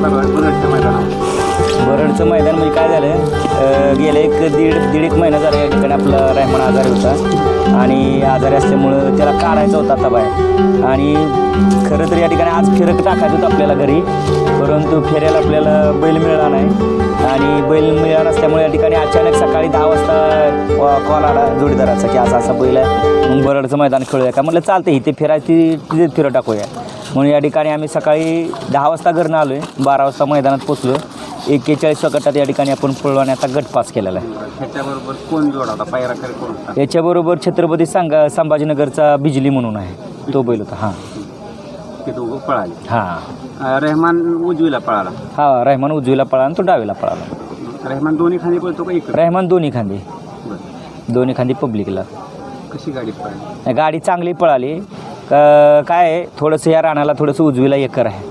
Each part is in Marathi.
मैदानावर बरडचं मैदान म्हणजे काय झालं गेले एक दीड दीड एक महिना झाला या ठिकाणी आपला रायमन आजारी होता. आणि आजारी असल्यामुळं त्याला काढायचा होता आता बाहेर. आणि खरं तर या ठिकाणी आज फिरक टाकायचं होतं आपल्याला घरी. परंतु फेऱ्याला आपल्याला बैल मिळाला नाही. आणि बैल मिळाला नसल्यामुळे या ठिकाणी अचानक सकाळी दहा वाजता कॉल आला जोडीदाराचा की असा असा बैल आहे. मग बरडचं मैदान खेळूया का? म्हटलं चालतं इथे फिरायची तिथे फिरं टाकूया. म्हणून या ठिकाणी आम्ही सकाळी दहा वाजता घरनं आलो आहे बारा वाजता मैदानात पोचलो एक्केचाळीस गटात या ठिकाणी आपण पळलो आणि आता गट पास केलेला आहे. ह्याच्याबरोबर कोण जोड होता पायरा करे कोण? होता याच्याबरोबर छत्रपती सांगा संभाजीनगरचा बिजली म्हणून आहे. तो बैल होता हां. ते दोघं पळाले. हां. अं, रेहमान उजवीला पळाला. हा रहमान उजवीला पळाला आणि तो डावीला पळाला. रेहमान दोन्ही खाली पळतो का इकडे? रहमान दोन्ही खांदे. दोन्ही खांदी पब्लिकला कशी गाडी पळाली? गाडी चांगली पळाली. काय आहे थोडंसं या राणाला थोडंसं उजवीला एकर आहे.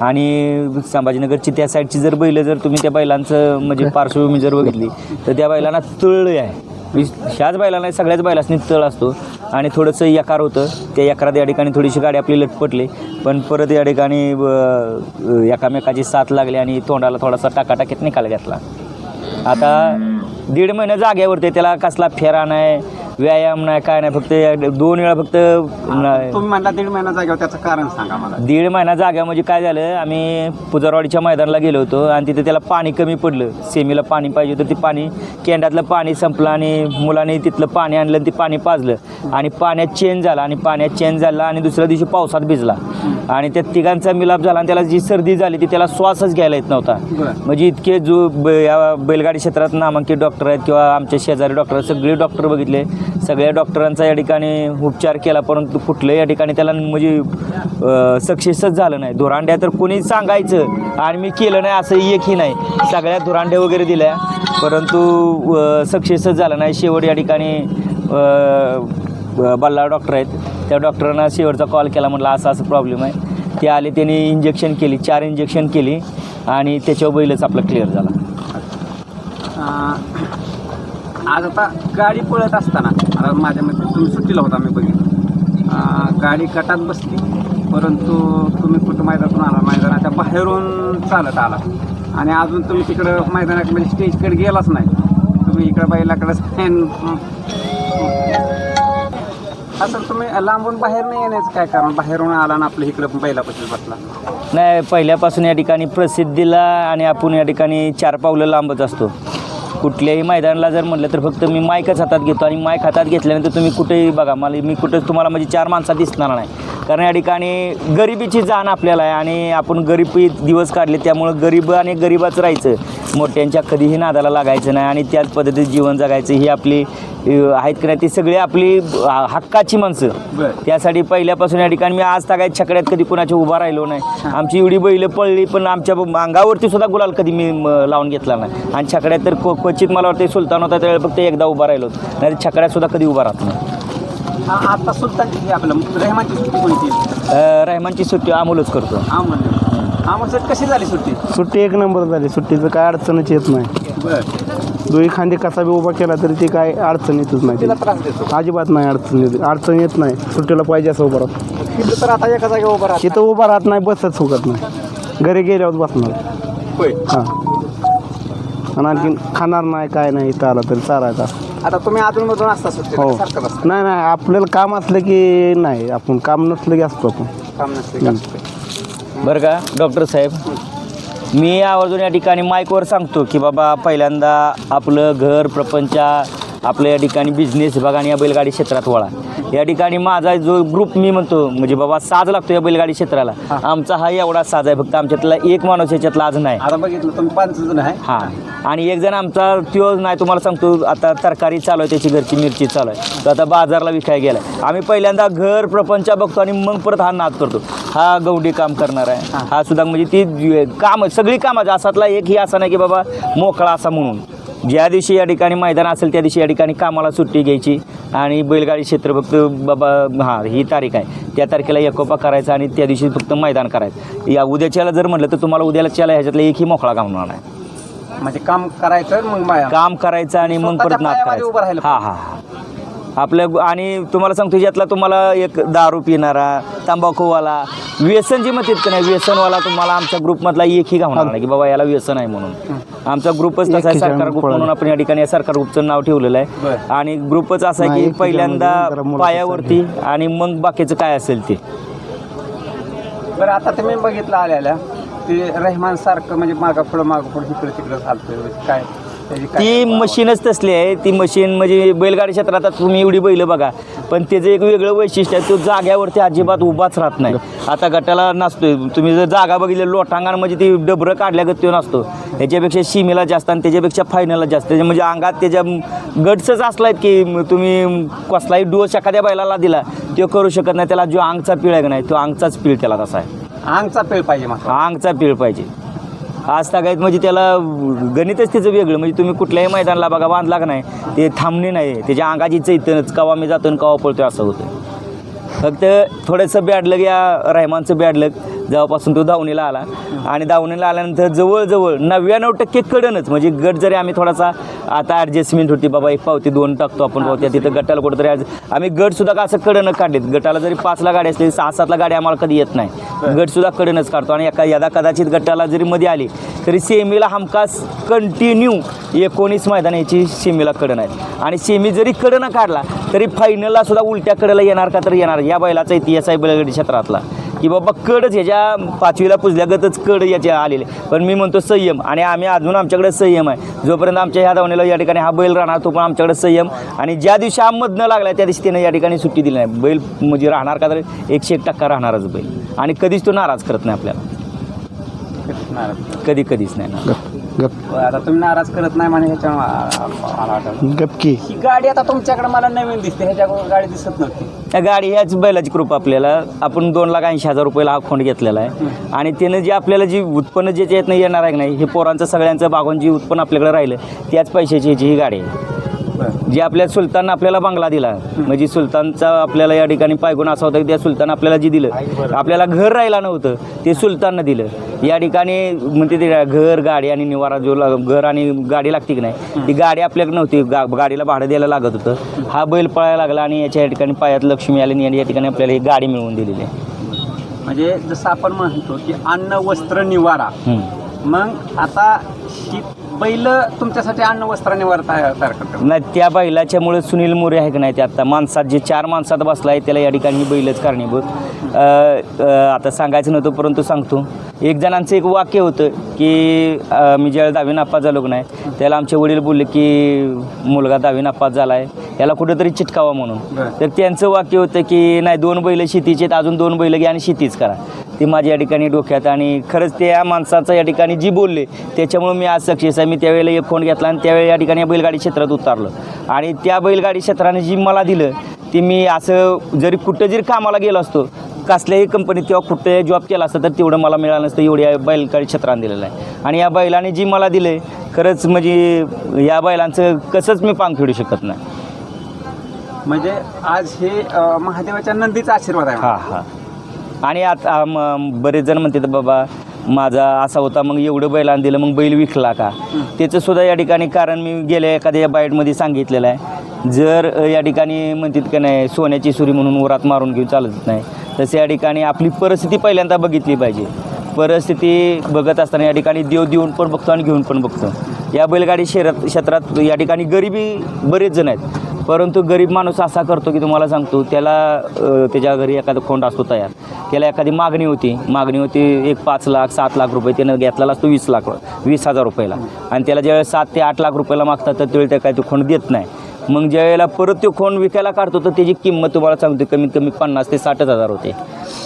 आणि संभाजीनगरची त्या साईडची जर बैलं जर तुम्ही त्या बैलांचं म्हणजे पार्श्वभूमी जर बघितली तर त्या बैलांना तळ आहे. वि- ह्याच बैलांना सगळ्याच बैलांनी तळ असतो. आणि थोडंसं यकार होतं. त्या यकारात या ठिकाणी थोडीशी गाडी आपली लटपटली. पण परत या ठिकाणी अ, एकामेकाची साथ लागली आणि तोंडाला थोडासा टाकाटाकीत निकाल घेतला. आता दीड महिना जागेवरती आहे, त्याला कसला फेरा नाही. व्यायाम नाही काय नाही फक्त या- दोन वेळा फक्त तुम्ही म्हणला दीड महिना जागेवर त्याचं कारण सांगा मला. दीड महिना जागा म्हणजे काय झालं आम्ही पुजारवाडीच्या मैदानाला गेलो होतो आणि तिथे त्याला पाणी कमी पडलं. सेमीला पाणी पाहिजे होतं ते पाणी केंडातलं पाणी संपलं आणि मुलाने तिथलं पाणी आणलं आणि ते पाणी पाजलं. आणि पाण्यात चेंज झाला आणि पाण्यात चेंज झाला आणि दुसऱ्या दिवशी पावसात भिजला. आणि त्या तिघांचा मिलाप झाला आणि त्याला जी सर्दी झाली ती त्याला श्वासच घ्यायला येत नव्हता. बरं. म्हणजे इतके जो ब- या बैलगाडी क्षेत्रात नामांकित डॉक्टर आहेत किंवा आमच्या शेजारी डॉक्टर आहेत सगळे डॉक्टर बघितले. सगळ्या डॉक्टरांचा या ठिकाणी उपचार केला परंतु कुठलं या ठिकाणी त्याला म्हणजे सक्सेसच झालं नाही. धुरांड्या तर कोणी सांगायचं आणि मी केलं नाही असं एकही नाही. सगळ्या धुरांड्या वगैरे दिल्या परंतु सक्सेसच झालं नाही. शेवट या ठिकाणी बल्ला डॉक्टर आहेत. त्या डॉक्टरांना शेवटचा कॉल केला म्हटलं असं असं प्रॉब्लेम आहे. ते आले त्यांनी इंजेक्शन केली चार इंजेक्शन केली आणि त्याच्यावर बैलच आपला क्लिअर झाला. आज आता गाडी पळत असताना आता माझ्या मते तुम्ही सुट्टीला होता मी बघितलं. गाडी गटात बसली परंतु तुम्ही कुठं मैदानातून आला? मैदानाच्या बाहेरून चालत आला. आणि अजून तुम्ही तिकडं मैदानात म्हणजे स्टेजकडे गेलाच नाही. तुम्ही इकडं बैलाकडे असं तुम्ही लांबून बाहेर नाही येण्याचं काय कारण? बाहेरून आला ना आपलं इकडं बैलापासून बसला. नाही पहिल्यापासून या ठिकाणी प्रसिद्धीला आणि आपण या ठिकाणी चार पावलं लांबच असतो. कुठल्याही मैदानाला जर म्हटलं तर फक्त मी माईकच हातात घेतो आणि माईक हातात घेतल्यानंतर तुम्ही कुठेही बघा मला मी कुठं तुम्हाला म्हणजे चार माणसात दिसणार नाही. कारण या ठिकाणी गरिबीची जाण आपल्याला आहे आणि आपण गरिबी दिवस काढले त्यामुळं गरीब आणि गरीबाच राहायचं. मोठ्यांच्या कधीही नादाला लागायचं नाही आणि त्याच पद्धतीत जीवन जगायचं. ही आपली आहेत की नाही ती सगळी आपली हक्काची माणसं. त्यासाठी पहिल्यापासून या ठिकाणी मी आज तागायत छकड्यात कधी कुणाच्या उभा राहिलो नाही. आमची एवढी बैलं पळली पण आमच्या अंगावरती सुद्धा गुलाल कधी मी लावून घेतला नाही. आणि छकड्यात तर क्वचित मला वाटतं सुलतान होता त्यावेळेला फक्त एकदा उभा राहिलो. नाही छकड्यात सुद्धा कधी उभा राहत नाही. आता सुलतानची ही आपलं रेहमानची सुट्टी कोणती? अ, रहमानची सुट्टी अमोलच करतो. आमन आमन सर कशी झाली सुट्टी? सुट्टी एक नंबर झाली. सुट्टीचं काय अडचणच येत नाही. बरं. खांदे कसा बी उभा केला तरी ते काय अडचण येतच नाही. तिला त्रास देतो. अजिबात नाही अडचण येत. अडचण येत नाही. सुट्टीला पाहिजे असं उभं राहत. तिथं तर आता एका जागेवर उभं राहत तिथं उभा राहत नाही बसच सुकत नाही. घरी गेल्यावर बसणार. होय. हां. आणि आणखीन खाणार नाही काय नाही इथं आला तरी चालायचा आता तुम्ही अधूनमधून असता सुट्टी हो. सारखं बसता नाही नाही आपल्याला काम असलं की नाही आपण काम नसलं की असतो आपण. काम नसते. बरं का डॉक्टर साहेब मी आवर्जून या ठिकाणी माईकवर सांगतो की बाबा पहिल्यांदा आपलं घर प्रपंच आपलं या ठिकाणी बिझनेस विभाग आणि या बैलगाडी क्षेत्रात वळा. या ठिकाणी माझा जो ग्रुप मी म्हणतो म्हणजे बाबा साज लागतो या बैलगाडी क्षेत्राला. आमचा हा एवढा साज आहे फक्त आमच्यातला एक माणूस याच्यातला आज नाही. आता बघितलं तुम्ही पाच जण आहे. हां. आणि एक जण आमचा त्यो नाही तुम्हाला सांगतो आता तरकारी चालू आहे त्याची घरची मिरची चालू आहे. तो आता बाजारला विकाय गेला आम्ही पहिल्यांदा घर प्रपंच बघतो आणि मग परत हा नाद करतो. हा गवडी काम करणार आहे. हा. सुद्धा म्हणजे ती काम सगळी कामाचं असातला एक ही असा नाही की बाबा मोकळा असा म्हणून. ज्या दिवशी या ठिकाणी मैदान असेल त्या दिवशी या ठिकाणी कामाला सुट्टी घ्यायची. आणि बैलगाडी क्षेत्र फक्त बाबा हां ही तारीख आहे. त्या तारखेला एकोपा करायचा आणि त्या दिवशी फक्त मैदान करायचं. या उद्याच्याला जर म्हटलं तर तुम्हाला उद्याच्याला ह्याच्यातला एकही मोकळा काम होणार नाही. म्हणजे काम करायचं मग काम करायचं आणि मग परत उभं करायचं हा हा हा. आपल्या आणि तुम्हाला सांगतो यातला तुम्हाला एक दारू पिणारा तंबाखूवाला व्यसन जे म्हणतात का नाही व्यसनवाला तुम्हाला आमच्या ग्रुपमधला एकही घावणार नाही. की बाबा याला व्यसन आहे म्हणून. आमचा ग्रुपच तसा आहे सरकार ग्रुप. म्हणून आपण या ठिकाणी या सरकार ग्रुपचं नाव ठेवलेलं आहे. आणि ग्रुपच असा आहे की पहिल्यांदा पायावरती आणि मग बाकीचं काय असेल ते. बरं आता तुम्ही बघितलं आल्याला ते रहमान सारखं म्हणजे मागं पुढं मागं पुढं इकडं तिकडं चालतोय काय? ती मशीनच तसली आहे. ती मशीन म्हणजे बैलगाडी क्षेत्रात आता तुम्ही एवढी बैल बघा. पण त्याचं एक वेगळं वैशिष्ट्य आहे तो जाग्यावरती अजिबात उभाच राहत नाही. आता गटाला नसतोय. तुम्ही जर जागा बघितली लोटांगण म्हणजे ती डबरं काढल्यागत तो नसतो. ह्याच्यापेक्षा शिमेला जास्त आणि त्याच्यापेक्षा फायनलला जास्त. त्याच्या म्हणजे अंगात त्याच्या गट्सच असलाय की तुम्ही कसलाही डोस एखाद्या बैलाला दिला तो करू शकत नाही. त्याला जो अंगचा पीळ आहे का नाही तो अंगचाच पीळ त्याला तसा आहे. अंगचा पेळ पाहिजे अंगचा पीळ पाहिजे. आज तागायत म्हणजे त्याला गणितच त्याचं वेगळं. म्हणजे तुम्ही कुठल्याही मैदानाला बघा बांधला का नाही ते थांबणे नाही. त्याच्या अंगाची चैतनच कवा मी जातो आणि कवा पळतो असं होतं फक्त थोडंसं बॅडलग या रहमानचं बॅडलग जेव्हापासून तो धावणीला आला. आणि धावणीला आल्यानंतर जवळजवळ नव्याण्णव टक्के कडनच म्हणजे गट जरी आम्ही थोडासा आता ॲडजस्टमेंट होती बाबा एक पावती दोन टाकतो आपण पावत्या तिथं गटाला कुठंतरी आज आम्ही गटसुद्धा का असं कडनं काढलेत. गटाला जरी पाचला गाडी असली सहा सातला गाडी आम्हाला कधी येत नाही. गटसुद्धा कडनच काढतो. आणि एका यदा कदाचित गटाला जरी मध्ये आली तरी सेमीला हमखास कंटिन्यू एकोणीस मैदान याची सेमीला कडन आहेत. आणि सेमी जरी कडनं काढला तरी फायनलला सुद्धा उलट्या कडेला येणार का तर येणार. या बैलाचा इतिहास आहे बैलगाडी क्षेत्रातला. की बाबा कडच ह्याच्या पाचवीला पुजल्यागतच कड याच्या आलेले. पण मी म्हणतो संयम. आणि आम्ही अजून आमच्याकडे संयम आहे. जोपर्यंत आमच्या ह्या धावणीला या ठिकाणी हा बैल राहणार तो पण आमच्याकडे संयम. आणि ज्या दिवशी हा मधनं लागला त्या दिवशी त्यानं या ठिकाणी सुट्टी दिली नाही. बैल म्हणजे राहणार का तर एकशे एक टक्का राहणारच बैल. आणि कधीच तो नाराज करत नाही आपल्याला. कधी कधीच नाही. ना गप. आता तुम्ही नाराज करत नाही म्हणे ह्याच्या मला वाटलं गप की. ही गाडी आता तुमच्याकडे मला नवीन दिसते ह्याच्या गाडी दिसत नव्हती. त्या गाडी ह्याच बैलाची कृपा आपल्याला. आपण दोन लाख ऐंशी हजार रुपयाला हा खोंड घेतलेला आहे. आणि त्यानं जे आपल्याला जी उत्पन्न जे यातनं येणार आहे की नाही हे पोरांचं सगळ्यांचं बागून जी उत्पन्न आपल्याकडे राहिलं त्याच पैशाची ह्याची ही गाडी आहे. जे आपल्या सुलतान आपल्याला बंगला दिला. म्हणजे सुलतानचा आपल्याला या ठिकाणी पायगुण असा होता की त्या सुलतान आपल्याला जे दिलं आपल्याला घर राहिला नव्हतं ते सुलताननं दिलं. या ठिकाणी म्हणते ते घर गाडी आणि निवारा जो घर आणि गाडी लागते की नाही ती गाडी आपल्याकडे नव्हती. गा गाडीला भाडं द्यायला लागत होतं. हा बैल पळायला लागला आणि याच्या या ठिकाणी पायात लक्ष्मी आली आणि या ठिकाणी आपल्याला ही गाडी मिळवून दिलेली आहे. म्हणजे जसं आपण म्हणतो की अन्न वस्त्र निवारा. मग आता ही बैल तुमच्यासाठी अन्न वस्त्र निवारा तयार तयार करतात. नाही त्या बैलाच्यामुळे सुनील मोरे आहे की नाही ते आता? माणसात जे चार माणसात बसला आहे त्याला या ठिकाणी ही बैलच कारणीभूत. अ, अ, आता सांगायचं नव्हतं परंतु सांगतो. एक जणांचं एक वाक्य होतं की अ, मी ज्यावेळेला दहावी नापास झालो की नाही त्याला आमचे वडील बोलले की मुलगा दहावी नापास झाला आहे याला कुठंतरी चिटकावा म्हणून. बरं. तर त्यांचं वाक्य होतं की नाही दोन बैल शेतीचे आहेत, अजून दोन बैल घ्या आणि शेतीच करा. ते माझ्या या ठिकाणी डोक्यात आणि खरंच त्या माणसाचं या ठिकाणी जी बोलले त्याच्यामुळे मी आज सक्सेस आहे. मी त्यावेळेला एक फोन घेतला आणि त्यावेळी या ठिकाणी बैलगाडी क्षेत्रात उतरलो. आणि त्या बैलगाडी क्षेत्राने जी मला दिलं ते मी असं जरी कुठं जरी कामाला गेलो असतो कसल्याही कंपनीत किंवा कुठे जॉब केला असता तर तेवढं मला मिळालं नसतं. एवढं या बैलगाडी क्षेत्राने दिलेलं आहे. आणि या बैलाने जी मला दिलं खरंच म्हणजे या बैलांचं कसंच मी पांग फेडू शकत नाही. म्हणजे आज हे महादेवाच्या नंदीचा आशीर्वाद आहे. हां हां. आणि आता बरेच जण म्हणतात बाबा माझा असा होता मग एवढं बैलांना दिलं मग बैल विकला का? त्याचं सुद्धा या ठिकाणी कारण मी गेल्या एखाद्या बाईटमध्ये सांगितलेलं आहे. जर या ठिकाणी म्हणतात का नाही सोन्याची सुरी म्हणून उरात मारून घेऊन चालत नाही तसं या ठिकाणी आपली परिस्थिती पहिल्यांदा बघितली पाहिजे. परिस्थिती बघत असताना या ठिकाणी देव देऊन पण बघतो आणि घेऊन पण बघतो. या बैलगाडी शहरात क्षेत्रात या ठिकाणी गरिबी बरेच जण आहेत. परंतु गरीब माणूस असा करतो की तुम्हाला सांगतो त्याला त्याच्या घरी एखादा खोंड असतो तयार. त्याला एखादी मागणी होती. मागणी होती एक पाच लाख सात लाख रुपये त्यानं घेतलेला असतो वीस लाख वीस हजार रुपयाला. आणि त्याला ज्यावेळेस सात ते आठ लाख रुपयाला मागतात तर त्यावेळी त्या काय तो खोंड देत नाही. मग ज्यावेळेला परत तो खोन विकायला काढतो तर त्याची किंमत तुम्हाला सांगतो कमीत कमी पन्नास ते साठच हजार होते.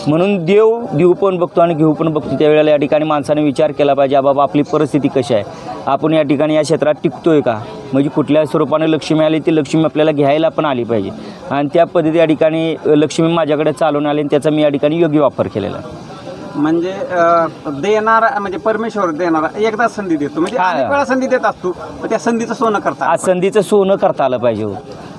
म्हणून देव देऊ पण बघतो आणि घेऊ पण बघतो. त्यावेळेला या ठिकाणी माणसाने विचार केला पाहिजे बाबा आपली परिस्थिती कशी आहे? आपण या ठिकाणी या क्षेत्रात टिकतोय का? म्हणजे कुठल्या स्वरूपाने लक्ष्मी आली ती लक्ष्मी आपल्याला घ्यायला पण आली पाहिजे. आणि त्या पद्धती या ठिकाणी लक्ष्मी माझ्याकडे चालून आली आणि त्याचा मी या ठिकाणी योग्य वापर केलेला आहे. म्हणजे अं, देणारा म्हणजे परमेश्वर देणारा एकदा संधी देतो. म्हणजे हा. अनेक वेळा संधी देत असतो पण त्या संधीचं सोनं करता आज संधीचं सोनं करता आलं पाहिजे हो.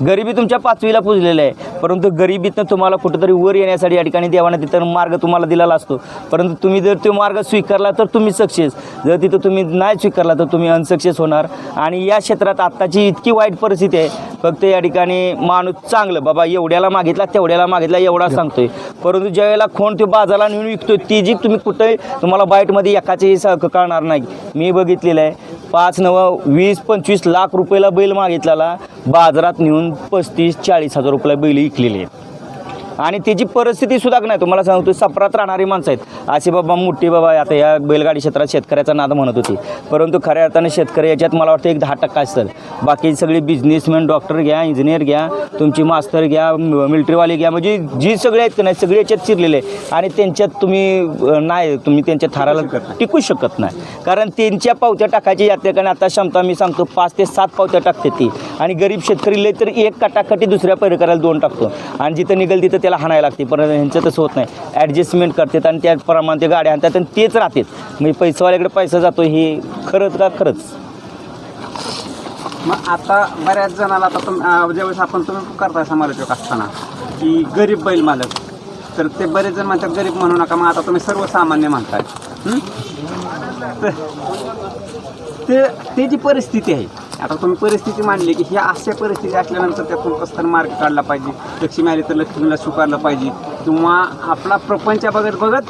गरिबी तुमच्या पाचवीला पुजलेलं आहे. परंतु गरिबीतनं तुम्हाला कुठंतरी वर येण्यासाठी या ठिकाणी देवाने तिथं मार्ग तुम्हाला दिलेला असतो. परंतु तुम्ही जर तो मार्ग स्वीकारला तर तुम्ही सक्सेस. जर तिथं तुम्ही नाही स्वीकारला तर तुम्ही अनसक्सेस होणार. आणि या क्षेत्रात आत्ताची इतकी वाईट परिस्थिती आहे. फक्त या ठिकाणी माणूस चांगलं बाबा एवढ्याला मागितला तेवढ्याला मागितला एवढा सांगतोय. परंतु ज्यावेळेला कोण खोण तो बाजाराला नेऊन विकतोय ती जी तुम्ही कुठे तुम्हाला बाईटमध्ये एकाचेही स- कळणार नाही. मी बघितलेलं आहे. पाच नव वीस पंचवीस लाख रुपयाला बैल मागितलेला बाजारात नेऊन पस्तीस चाळीस हजार रुपयाला बैल विकलेले आहेत. आणि त्याची परिस्थिती सुद्धा नाही तुम्हाला सांगतो सपरात राहणारी माणसं आहेत. असे बाबा मोठी बाबा आता या बैलगाडी क्षेत्रात शेतकऱ्याचा नाद म्हणत होती. परंतु खऱ्या अर्थाने शेतकरी याच्यात मला वाटतं एक दहा टक्का असेल. बाकी सगळे बिझनेसमॅन डॉक्टर घ्या इंजिनियर घ्या तुमची मास्तर घ्या मिलिटरीवाले घ्या म्हणजे जी सगळे आहेत का नाही सगळे याच्यात चिरलेले. आणि त्यांच्यात तुम्ही नाही तुम्ही त्यांच्या थाराला टिकू शकत नाही. कारण त्यांच्या पावत्या टाकायची यात्रेकडे आता क्षमता मी सांगतो पाच ते सात पावत्या टाकते ती. आणि गरीब शेतकरी लय तर एक काटाकाटी दुसऱ्या परिकराला दोन टाकतो. आणि जिथं निघेल तिथं त्याला हाणायला लागते. परंतु ह्यांचं तसं होत नाही. ॲडजस्टमेंट करतात आणि त्याप्रमाणे ते गाड्या आणतात आणि तेच राहतात. म्हणजे पैसेवाल्याकडे पैसा जातो हे खरंच का खरंच? मग आता बऱ्याच जणाला आता तुम ज्यावेळेस आपण तुम्ही करताय समालोचक असताना की गरीब बैल मालक तर ते बरेच जण म्हणतात गरीब म्हणू नका मग आता तुम्ही सर्वसामान्य म्हणताय तर ते ते जी परिस्थिती आहे आता तुम्ही परिस्थिती मांडली की ह्या अशा परिस्थिती असल्यानंतर त्या कसं मार्ग काढला पाहिजे. लक्ष्मी आली तर लक्ष्मीला स्वीकारलं पाहिजे. किंवा आपला प्रपंच बघत बघत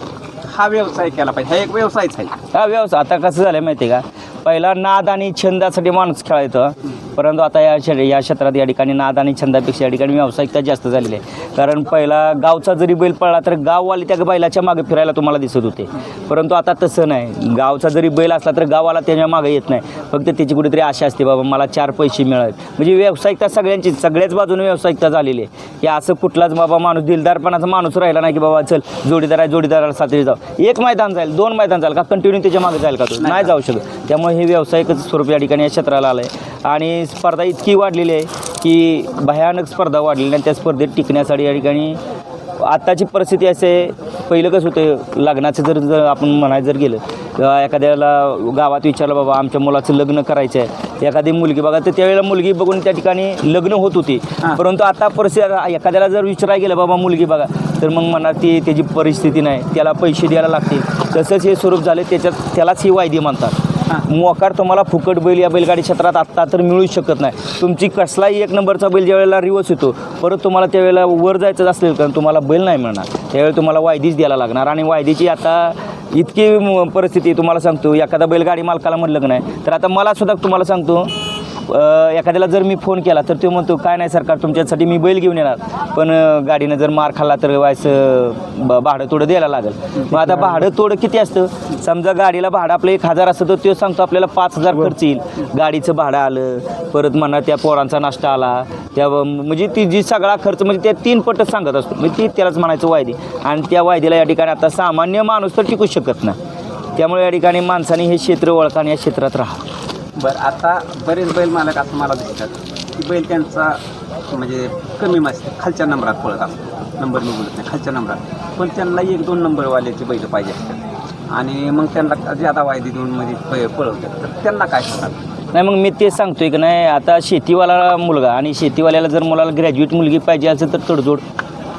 हा व्यवसाय केला पाहिजे. हा एक व्यवसायच आहे. हा व्यवसाय. आता कसं झालं माहिती आहे का? पहिला नाद आणि छंदासाठी माणूस खेळायचं. परंतु आता या क्षे या क्षेत्रात या ठिकाणी नाद आणि छंदापेक्षा या ठिकाणी व्यावसायिकता जास्त झालेली आहे. कारण पहिला गावचा जरी बैल पळला तर गाववाले त्या बैलाच्या मागे फिरायला तुम्हाला दिसत होते. परंतु आता तसं नाही. गावचा जरी बैल असला तर गावाला त्याच्यामागे येत नाही. फक्त त्याची कुठेतरी आशा असते बाबा मला चार पैसे मिळावेत. म्हणजे व्यावसायिकता सगळ्यांची सगळ्याच बाजूने व्यावसायिकता झालेली आहे. की असं कुठलाच बाबा माणूस दिलदारपणाचा माणूस राहिला नाही की बाबा चल जोडीदार आहे जोडीदाराला साथी जाऊ. एक मैदान जाईल दोन मैदान जाईल का? कंटिन्यू त्याच्यामागे जाईल का तो? नाही जाऊ शकत. त्यामुळे हे व्यावसायिकच स्वरूप या ठिकाणी या क्षेत्राला आलं आहे आणि स्पर्धा इतकी वाढलेली आहे की भयानक स्पर्धा वाढलेली आणि त्या स्पर्धेत टिकण्यासाठी या ठिकाणी आत्ताची परिस्थिती असे पहिलं कसं होतं लग्नाचं जर जर आपण म्हणायचं जर गेलं एखाद्याला गावात विचारलं बाबा आमच्या मुलाचं लग्न करायचं आहे एखादी मुलगी बघा तर त्यावेळेला मुलगी बघून त्या ठिकाणी लग्न होत होती. परंतु आता परिस्थिती एखाद्याला जर विचारायला गेलं बाबा मुलगी बघा तर मग म्हणा ती त्याची परिस्थिती नाही. त्याला पैसे द्यायला लागतील. तसंच हे स्वरूप झाले त्याच्यात त्यालाच ही वायदी म्हणतात. हां. मोकार तुम्हाला फुकट बैल या बैलगाडी क्षेत्रात आत्ता तर मिळूच शकत नाही. तुमची कसलाही एक नंबरचा बैल ज्यावेळेला रिवर्स येतो परत तुम्हाला त्यावेळेला वर जायचं असेल कारण तुम्हाला बैल नाही मिळणार. त्यावेळी तुम्हाला वायदीच द्यायला लागणार आणि वायदीची आता इतकी परिस्थिती तुम्हाला सांगतो एखादा बैलगाडी मालकाला म्हटलं की नाही तर आता मला सुद्धा तुम्हाला सांगतो एखाद्याला जर मी फोन केला तर तो म्हणतो काय नाही सरकार तुमच्यासाठी मी बैल घेऊन येणार. पण गाडीनं जर मार खाल्ला तर व्हायचं ब- भाडं तोडं द्यायला लागेल. मग आता भाडं तोडं किती असतं? समजा गाडीला भाडं आपलं एक हजार असतं तर तो सांगतो आपल्याला पाच हजार खर्च येईल. गाडीचं भाडं आलं परत म्हणा त्या पोरांचा नाश्ता आला त्या म्हणजे ती जी सगळा खर्च म्हणजे त्या तीन पटच सांगत असतो. म्हणजे ती त्यालाच म्हणायचं वायदी. आणि त्या वायदीला या ठिकाणी आता सामान्य माणूस तर टिकू शकत नाही. त्यामुळे या ठिकाणी माणसाने हे क्षेत्र ओळखा आणि या क्षेत्रात राहा. बरं आता बरेच बैल मालक असं मला दिसतात. की बैल त्यांचा म्हणजे कमी मस्त खालच्या नंबरात पळत असतो. नंबर मी बोलत नाही खालच्या नंबरात. पण त्यांना एक दोन नंबरवाल्याचे बैल पाहिजे असतात. आणि मग त्यांना ज्यादा वायदे देऊन म्हणजे प- पळवतात. तर त्यांना काय सांगतात नाही मग मी तेच सांगतोय की नाही आता शेतीवाला मुलगा आणि शेतीवाल्याला जर मुलाला ग्रॅज्युएट मुलगी पाहिजे असेल तर तडजोड.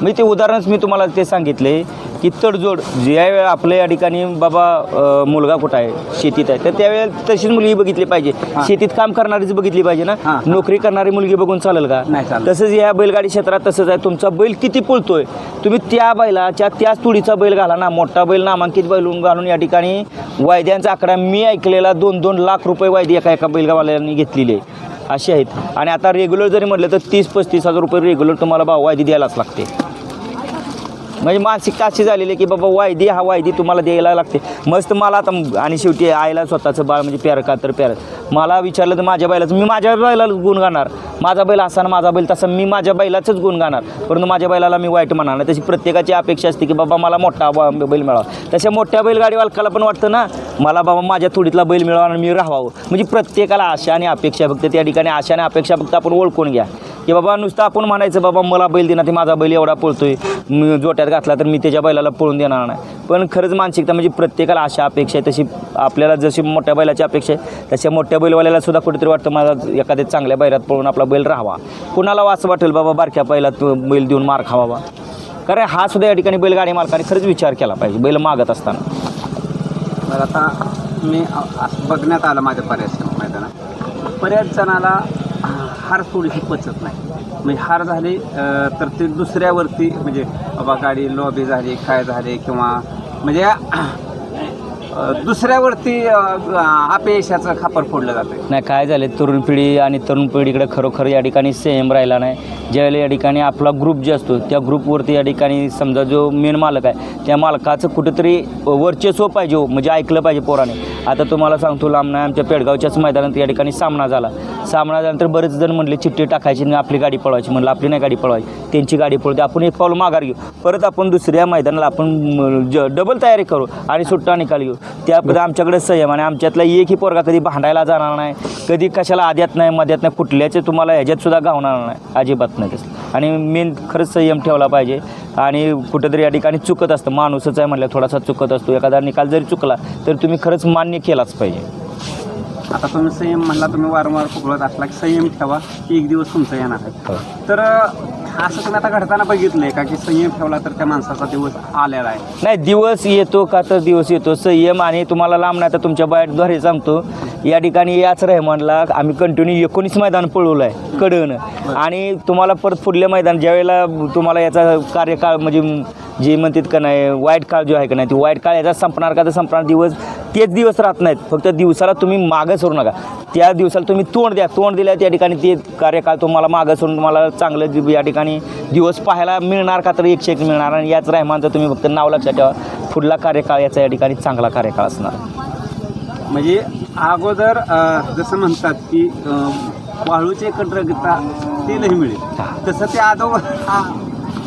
मी ते उदाहरणच मी तुम्हाला ते सांगितले. की तडजोड ज्या वेळेला आपल्या या ठिकाणी बाबा अ, मुलगा कुठं आहे? शेतीत आहे. तर त्यावेळेला तशीच मुलगी बघितली पाहिजे. शेतीत काम करणारीच बघितली पाहिजे ना? हां. नोकरी करणारी मुलगी बघून चालेल का? नाही चालत. तसंच या बैलगाडी क्षेत्रात तसंच आहे. तुमचा बैल किती पळतोय? तुम्ही त्या बैलाच्या त्याच तुडीचा बैल घाला ना. मोठा बैल नामांकित बैल घालून या ठिकाणी वायद्यांचा आकडा मी ऐकलेला दोन दोन लाख रुपये वायदी एका एका बैलगावाल्यांनी घेतलेली आहे. असे आहेत. आणि आता रेग्युलर जरी म्हटलं तर तीस पस्तीस हजार रुपये रेग्युलर तुम्हाला भाव वायदी द्यायलाच लागते. म्हणजे मानसिकता अशी झालेली आहे की बाबा वायदी हा वायदी तुम्हाला द्यायला लागते. मस्त मला आता आणि शेवटी आईला स्वतःचं बाळ म्हणजे प्यार का तर प्यार. मला विचारलं तर माझ्या बैलाचं मी माझ्या बैलाला गुण गाणार. माझा बैल असा ना माझा बैल तसा मी माझ्या बैलाचंच गुण गाणार. परंतु माझ्या बैलाला मी वाईट म्हणणार तशी प्रत्येकाची अपेक्षा असते की बाबा मला मोठा बैल मिळावा. तशा मोठ्या बैलगाडी मालकाला पण वाटतं ना मला बाबा माझ्या थोडीतला बैल मिळावा आणि मी राहावं. म्हणजे प्रत्येकाला आशा आणि अपेक्षा फक्त त्या ठिकाणी आशा आणि अपेक्षा फक्त आपण ओळखून घ्या. की बाबा नुसतं आपण म्हणायचं बाबा मला बैल देणार ते माझा बैल एवढा पळतोय. मी जोट्यात घातला तर मी त्याच्या बैलाला पळून देणार नाही. पण खरंच मानसिकता म्हणजे प्रत्येकाला अशा अपेक्षा आहे तशी आपल्याला जशी मोठ्या बैलाची अपेक्षा आहे तशा मोठ्या बैलवाल्याला सुद्धा कुठेतरी वाटतं माझा एखाद्या चांगल्या बैलात पळून आपला बैल राहावा. कुणाला असं वाटेल बाबा बारक्या बैलात बैल देऊन मार खावा कारण हा सुद्धा या ठिकाणी बैलगाडी मालकाने खरंच विचार केला पाहिजे बैल मागत असताना. तर आता मी असं बघण्यात आलं माझ्या पर्याय मैदानात बऱ्याच जणाला हार थोडीशी पचत नाही. म्हणजे हार झाली तर ते दुसऱ्यावरती म्हणजे बाबा गाडी लॉबी झाली काय झाले? किंवा म्हणजे दुसऱ्यावरती अपयशाचं खापर फोडलं जातं नाही काय झाले तरुण पिढी आणि तरुण पिढीकडे खरोखर या ठिकाणी संयम राहिला नाही. ज्यावेळेला या ठिकाणी आपला ग्रुप जे असतो त्या ग्रुपवरती या ठिकाणी समजा जो मेन मालक आहे त्या मालकाचं कुठेतरी वर्चस्व पाहिजे हो, म्हणजे ऐकलं पाहिजे पोराने. आता तुम्हाला सांगतो लांब नाही आमच्या पेडगावच्याच मैदानात या ठिकाणी सामना झाला. सामना झाल्यानंतर बरेच जण म्हणले चिठ्ठी टाकायची आणि आपली गाडी पळवायची. म्हणलं आपली नाही गाडी पळवायची त्यांची गाडी पळते आपण एक पाऊल माघार घेऊ. परत आपण दुसऱ्या मैदानाला आपण ज डबल तयारी करू आणि सुट्टा निकाल घेऊ. त्यापद्धती आमच्याकडे संयम आणि आमच्यातला एकही पोरगा कधी भांडायला जाणार नाही कधी कशाला आद्यात नाही मध्यात नाही कुठल्याचे तुम्हाला ह्याच्यात सुद्धा गावणार नाही अजिबात नाही तसं आणि मेन खरंच संयम ठेवला पाहिजे. आणि कुठंतरी या ठिकाणी चुकत असतं. माणूसच आहे म्हटलं थोडासा चुकत असतो. एखादा निकाल जरी चुकला तर तुम्ही खरंच मान्य केलाच पाहिजे. आता तुम्ही संयम म्हणला तुम्ही वारंवार पकडत असला की संयम ठेवा एक दिवस तुमचा येणार आहे. तर अं, असं तुम्ही आता घडताना बघितलंय का की संयम ठेवला तर त्या माणसाचा दिवस आलेला आहे? नाही दिवस येतो का तर दिवस येतो. संयम आणि तुम्हाला लांब नाही तर तुमच्या बाहेरद्वारे सांगतो. या ठिकाणी याच रहमानला आम्ही कंटिन्यू एकोणीस मैदान पळवलं आहे कडनं. आणि तुम्हाला परत पुढल्या मैदान ज्यावेळेला तुम्हाला याचा कार्यकाळ म्हणजे जे म्हणतात का नाही वाईट काळ जो आहे का नाही ती वाईट काळ याचा संपणार का तर संपणार दिवस तेच दिवस राहत नाहीत. फक्त दिवसाला तुम्ही मागं सोडू नका. त्या दिवसाला तुम्ही तोंड द्या. तोंड दिल्या त्या ठिकाणी ते कार्यकाळ तुम्हाला मागं सरून तुम्हाला चांगलं या ठिकाणी दिवस पाहायला मिळणार का तर एकशे एक मिळणार. आणि याच रेहमानचं तुम्ही फक्त नाव लक्षात ठेवा. पुढला कार्यकाळ याचा या ठिकाणी चांगला कार्यकाळ असणार. म्हणजे अगोदर अं, जसं म्हणतात की अं, वाळूचे कडरगता तेलही मिळेल. तसं ते आदो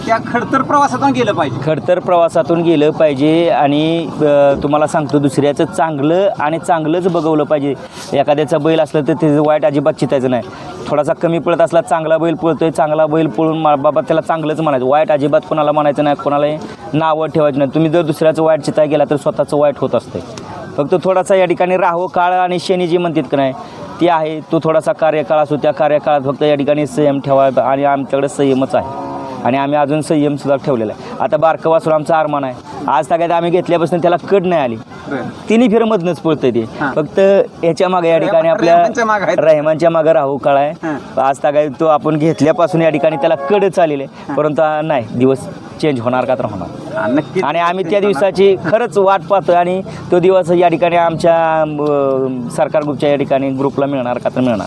त्या खडतर प्रवासातून गेलं पाहिजे. खडतर प्रवासातून गेलं पाहिजे आणि अ, तुम्हाला सांगतो दुसऱ्याचं चांगलं आणि चांगलंच बघवलं पाहिजे. एखाद्याचा बैल असलं तर त्याचं वाईट अजिबात चितायचं नाही. थोडासा कमी पळत असला चांगला बैल पळतोय चांगला बैल पळून मा- बाबा त्याला चांगलंच म्हणायचं. वाईट अजिबात कोणाला म्हणायचं नाही कोणालाही नावं ठेवायचं नाही. तुम्ही जर दुसऱ्याचं वाईट चिताय गेला तर स्वतःचं वाईट होत असते फक्त थोडासा या ठिकाणी राहो काळ आणि शनी जी म्हणतात का नाही ती आहे. तो थोडासा कार्यकाळ असो त्या कार्यकाळात फक्त या ठिकाणी संयम ठेवा आणि आमच्याकडे संयमच आहे. आणि आम्ही अजून संयम सुद्धा ठेवलेला आहे. आता बारकं वासरून आमचा आरमान आहे. आज सगळ्यात आम्ही घेतल्यापासून त्याला कड नाही आली. तिन्ही फेरमधनंच पळतंय ते. फक्त याच्या मागे या ठिकाणी आपल्या रेहमानच्या मागं राहू काळ आहे. आज सगळ्या तो आपण घेतल्यापासून या ठिकाणी त्याला कड चाललेले परंतु नाही दिवस चेंज होणार का तर होणार. नक्कीच. आणि आम्ही त्या दिवसाची खरंच वाट पाहतोय आणि तो दिवस या ठिकाणी आमच्या सरकार ग्रुपच्या या ठिकाणी ग्रुपला मिळणार का तर मिळणार.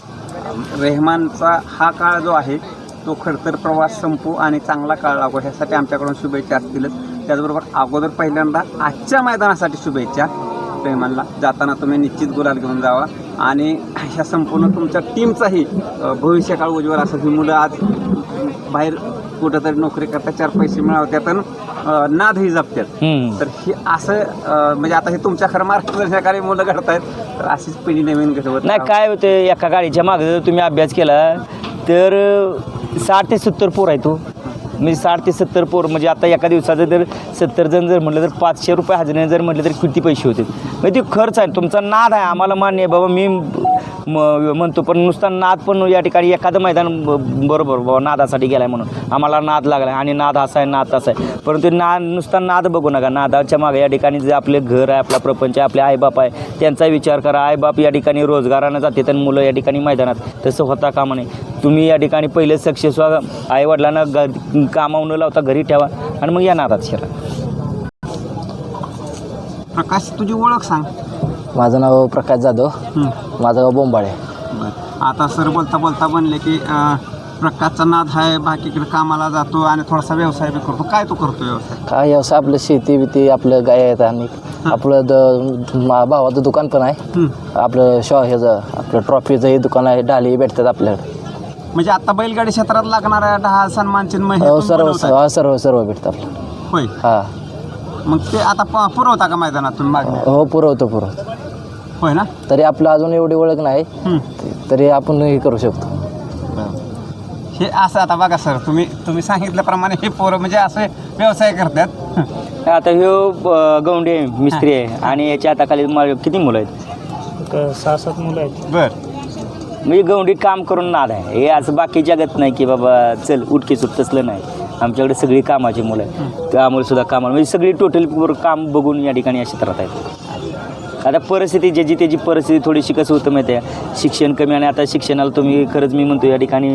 रेहमानचा हा काळ जो आहे तो खडतर प्रवास संपू आणि चांगला काळ लागू ह्यासाठी आमच्याकडून शुभेच्छा असतीलच. त्याचबरोबर अगोदर पहिल्यांदा आजच्या मैदानासाठी शुभेच्छा रेहमानला. जाताना तुम्ही निश्चित गुलाल घेऊन जावा. आणि ह्या संपूर्ण तुमच्या टीमचाही भविष्यकाळ उज्ज्वल असं ही मुलं आज बाहेर कुठंतरी नोकरी करतात चार पैसे मिळवतात आणि अ, नादही जपतात. तर हे असं म्हणजे आता हे तुमच्या खरं मार्गदर्शनाखाली मुलं घडतायत तर अशीच पिढी नवीन घडवत नाही. काय होते एका गाडीच्या मागे जर तुम्ही अभ्यास केला तर साठ ते सत्तर पोर आहे तो म्हणजे साठ ते सत्तर पोर म्हणजे आता एका दिवसाचं जर सत्तर जण जर म्हटलं तर पाचशे रुपये हजेरीने जर म्हटलं तर किती पैसे होते म्हणजे ते खर्च आहे तुमचा नाद आहे आम्हाला मान्य आहे बाबा मी म- म्हणतो पण नुसता नाद पण या ठिकाणी एखादं मैदान ब- बरोबर बाबा नादासाठी गेलाय म्हणून. आम्हाला नाद लागला आणि नाद असा आहे नाद असा आहे. परंतु नाद नुसता नाद बघू नका. नादाच्या मागे या ठिकाणी जे आपले घर आहे आपला प्रपंच आहे आपले आईबाप आहे त्यांचा विचार करा. आईबाप या ठिकाणी रोजगारानं जाते तर मुलं या ठिकाणी मैदानात. तसं होता कामा नये. तुम्ही या ठिकाणी पहिले सक्सेस व्हा. आईवडिलांना घर कामावून न लावता घरी ठेवा आणि मग या नादात शिरा. प्रकाश तुझी ओळख सांग. माझं नाव प्रकाश जाधव. माझं गाव बोंबाळे. आता सर बोलता बोलता बनले की प्रकाशचा नाद आहे बाकीकडे कामाला जातो आणि थोडासा व्यवसाय बी करतो. काय तो करतो व्यवसाय? काय व्यवसाय? आपलं शेती बिती आपलं गाय आहेत आणि आपलं द मा- भावाचं दुकान पण आहे. हं. आपलं शॉ ह्याचं आपलं ट्रॉफीचं हे दुकान आहे. डाली भेटतात आपल्याकडे म्हणजे आता बैलगाडी क्षेत्रात लागणाऱ्या दहा सन्मान चिन्ह हे तुम्ही सर्व बनवताय? हा, सर्व सर्व भेटतं आपल्याला. होय. हां. मग ते आता प- पुरवता का मैदानातून मागणी हो पुरवतो पुरवतो. होय ना? तरी आपलं अजून एवढी ओळख नाही हं. तरी आपण हे करू शकतो. हे असं आता बघा सर तुम्ही तुम्ही सांगितल्याप्रमाणे हे पोरं म्हणजे असे व्यवसाय करतात. आता ह्यो गौंडे आहे, मिस्त्री आहे. आणि याच्या हाताखाली मला किती मुलं आहेत? सहा सात मुलं आहेत. बर. म्हणजे गौंडीत काम करून नाद आहे. हे असं बाकी जगत नाही की बाबा चल उठकी सुट तसलं नाही. आमच्याकडे सगळी कामाची मुलं आहेत. त्यामुळे सुद्धा कामाला म्हणजे सगळी टोटल काम बघून या ठिकाणी अशी राहत आहेत. आता परिस्थिती ज्याची त्याची परिस्थिती थोडीशी कसं होतं माहिती आहे शिक्षण कमी आणि आता शिक्षणाला तुम्ही खरंच मी म्हणतो या ठिकाणी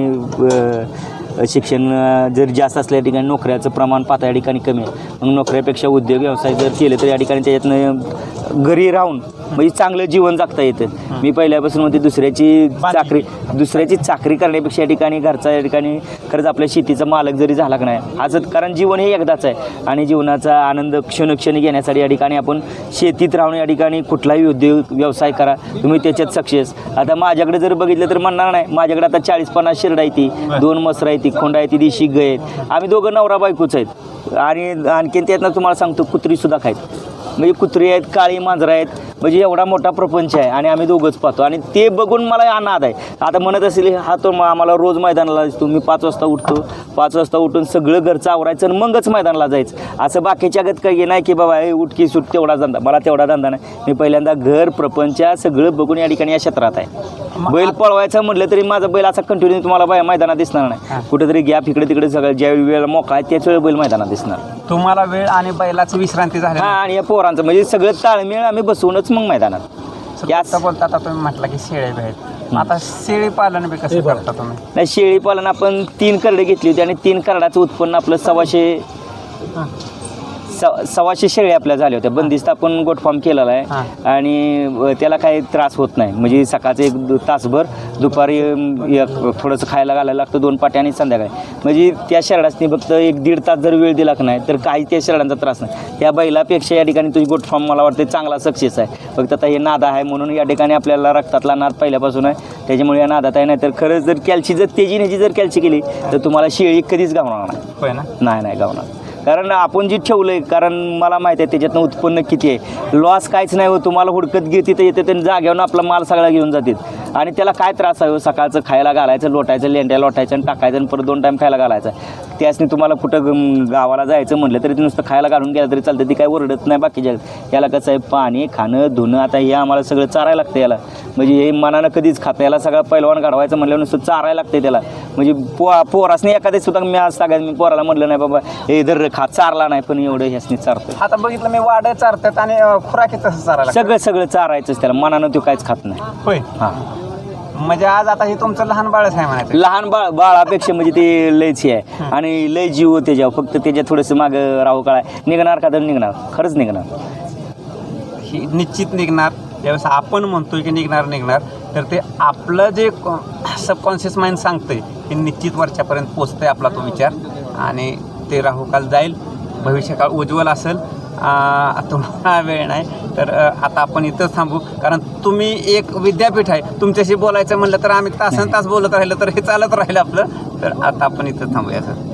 शिक्षण जर जास्त असलं या ठिकाणी नोकऱ्याचं प्रमाण पाहता या ठिकाणी कमी आहे. मग नोकऱ्यापेक्षा उद्योग व्यवसाय जर केले तर या ठिकाणी त्याच्यातनं घरी राहून म्हणजे चांगलं जीवन जगता येतं. मी पहिल्यापासून म्हणते दुसऱ्याची चाकरी दुसऱ्याची चाकरी करण्यापेक्षा या ठिकाणी घरचा या ठिकाणी खरंच आपल्या शेतीचा मालक जरी झाला का नाही आजच कारण जीवन हे एकदाच आहे. आणि जीवनाचा आनंद क्षणोक्षणी घेण्यासाठी या ठिकाणी आपण शेतीत राहून या ठिकाणी कुठलाही उद्योग व्यवसाय करा. तुम्ही त्याच्यात सक्सेस. आता माझ्याकडे जर बघितलं तर म्हणणार नाही माझ्याकडे आता चाळीस पन्नास शिरडा आहे ती. दोन मसरा ती खोंडा आहे ती देशी गाय आहेत. आम्ही दोघं नवरा बायकोच आहेत. आणि आणखीन त्यातनं तुम्हाला सांगतो कुत्रीसुद्धा खायत म्हणजे कुत्री आहेत काळी मांजरं आहेत म्हणजे एवढा मोठा प्रपंच आहे आणि आम्ही दोघंच पाहतो. आणि ते बघून मला अनाद आहे. आता म्हणत असेल हा तो आम्हाला रोज मैदानाला दिसतो मी पाच वाजता उठतो. पाच वाजता उठून सगळं घरचं आवरायचं आणि मगच मैदानाला जायचं. असं बाकीच्या गत काही नाही की बाबा हे उठकी सुट तेवढा धंदा. मला तेवढा धंदा नाही. मी पहिल्यांदा घर प्रपंच सगळं बघून या ठिकाणी या क्षेत्रात आहे. बैल पळवायचं म्हटलं तरी माझा बैल असा कंटिन्यू तुम्हाला बाय मैदानात दिसणार नाही. कुठेतरी गॅप इकडे तिकडे सगळं ज्यावेळी वेळ मोकळा आहे त्याच वेळी बैल मैदानात दिसणार. तुम्हाला वेळ आणि बैलाची विश्रांती झाली हा आणि या पोरांचं म्हणजे सगळं ताळमेळ आम्ही बसवूनच मग मैदानात. यास- आता बोलता आता तुम्ही म्हटलं की शेळ्या आहेत आता शेळी पालन बी कसं करता तुम्ही? नाही शेळी पालन आपण तीन करडे घेतली होती आणि तीन करडाचं उत्पन्न आपलं सव्वाशे स- सव्वाशे शेळी आपल्या झाल्या होत्या. बंदिस्त आपण गोट फार्म केलेला आहे. आणि त्याला काही त्रास होत नाही. म्हणजे सकाळचं एक दु- तासभर दुपारी अम, एक थोडंसं खायला घालायला लागतं दोन पाट्या आणि संध्याकाळी. म्हणजे त्या शेरडासनी फक्त एक दीड तास जर वेळ दिला का नाही तर काही त्या शेरडांचा त्रास नाही. त्या बैलापेक्षा या ठिकाणी तुझी गोट फार्म मला वाटतं चांगला सक्सेस आहे. फक्त आता हे नाद आहे म्हणून या ठिकाणी आपल्याला रक्तातला नाद पहिल्यापासून आहे. त्याच्यामुळे या नादात आहे नाही तर खरंच जर कॅल्ची जर तेजी ह्याची जर कॅल्ची केली तर तुम्हाला शेळी कधीच गावणार नाही. होय ना? नाही नाही गावणार. कारण आपण जे ठेवलं आहे कारण मला माहिती आहे त्याच्यातनं उत्पन्न किती आहे. लॉस काहीच नाही हो तुम्हाला हुडकत घे तिथे येते त्यांनी जाग्यावर आपला माल सगळा घेऊन जातात आणि त्याला काय त्रास आहे हो? सकाळचं खायला घालायचं लोटायचं लेंड्या लोटायचं आणि टाकायचं आणि परत दोन टाईम खायला घालायचं. त्याचने तुम्हाला कुठं गावाला जायचं म्हटलं तरी ते नुसतं खायला घालून गेलं तरी चालतं ती काय ओरडत नाही बाकीच्या याला कसं आहे पाणी खाणं धुणं आता हे आम्हाला सगळं चारायला लागतं याला. म्हणजे हे मनानं कधीच खातं याला सगळं पैलवान घडवायचं म्हणलं नुसतं चारायला लागतं त्याला. म्हणजे पो पोरासनी एखाद्या सुद्धा मी आज सगळ्यात मी पोराला म्हटलं नाही बाबा हे धर खा चारला नाही पण एवढं ह्यासनी चारतं आता बघितलं मी वाड चारतात आणि खुराकी तसं चारायला सगळं सगळं चारायचंच त्याला. मनानं तो काहीच खात नाही. होय. हां. म्हणजे आज आता हे तुमचं लहान बाळच आहे म्हणायचं. लहान बाळ बाळापेक्षा म्हणजे ते लयच हे आहे. आणि लय जीव त्याच्यावर. फक्त त्याच्यात थोडंसं मागं राहू काळा. निघणार का तर निघणार. खरंच निघणार. ही निश्चित निघणार. ज्यावेळेस आपण म्हणतोय की निघणार निघणार. तर ते आपलं जे सबकॉन्शियस माइंड सांगतंय हे निश्चित वरच्यापर्यंत पोचतंय आपला तो विचार. आणि ते राहुकाल जाईल. भविष्यकाळ उज्ज्वल असेल. तुम्हाला वेळ नाही. तर आता आपण इथंच थांबू. कारण तुम्ही एक विद्यापीठ आहे. तुमच्याशी बोलायचं म्हणलं तर आम्ही तासन तास बोलत राहिलं तर हे चालत राहिलं आपलं. तर आता आपण इथं थांबूया सर.